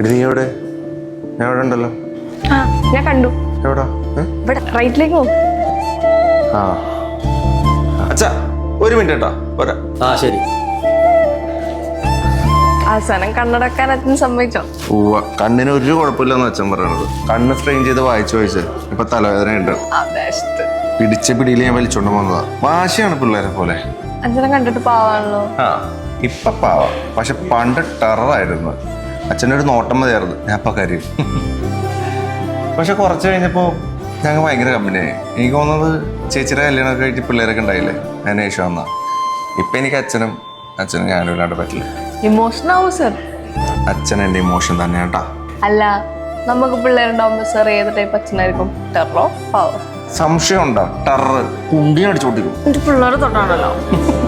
എടി നീ എവിടെ? ഞാൻ എവിടെ ഉണ്ടല്ലോ. ആ ഞാൻ കണ്ടു. എവിടാ? ഏ? ഇവിടെ റൈറ്റിലേക്ക് പോകും ആ. അച്ഛാ ഒരു മിനിറ്റ് കേട്ടോ. പോരാ. ആ ശരി. അവസാനം കണ്ണടക്കാൻ അച്ഛൻ സമ്മതിച്ചോ? ഉവ്വ കണ്ണിന് ഒരു കുഴപ്പമില്ലെന്ന് അച്ഛൻ പറയണത്. കണ്ണ് സ്ട്രെയിൻ ചെയ്ത് വായിച്ചു വായിച്ച്. ഇപ്പൊ തലവേദന ഉണ്ട്. അതായത് പിടിച്ച പിടിയിൽ ഞാൻ വലിച്ചോണ്ട് വന്നതാ. വാശിയാണ് പിള്ളേരെ പോലെ. അച്ഛനെ കണ്ടിട്ട് പാവാണല്ലോ. ആ ഇപ്പൊ പാവ. പക്ഷെ പണ്ട് ടെററായിരുന്നു. അച്ഛന്റെ ഒരു നോട്ടം മതിയായിരുന്നു. ഞാൻ അപ്പൊ കാര്യം. പക്ഷെ കുറച്ച് കഴിഞ്ഞപ്പോൾ ഞങ്ങൾ ഭയങ്കര കമ്പനിയായി എനിക്ക് തോന്നുന്നത് ചേച്ചിയുടെ കല്യാണമൊക്കെ കഴിച്ച് പിള്ളേരൊക്കെ ഉണ്ടായില്ലേ? അതിന് ശേഷം വന്നാ. ഇപ്പൊ എനിക്ക് അച്ഛനും അച്ഛനും ഞാനും ഇല്ലാണ്ട് പറ്റില്ല. ഇമോഷൻ ആവും സർ അച്ഛൻ എന്റെ ഇമോഷൻ തന്നെ കേട്ടാ അല്ല നമുക്ക് പിള്ളേരുണ്ടാവുമ്പോ സർ ഏത് ടൈപ്പ് അച്ഛനായിരിക്കും? ടെറോ പാവോ സംശയം ഉണ്ടോ ടെറർ കുണ്ടി അടിച്ചു പൊട്ടിക്കും എന്റെ പിള്ളേർ തൊട്ടാണല്ലോ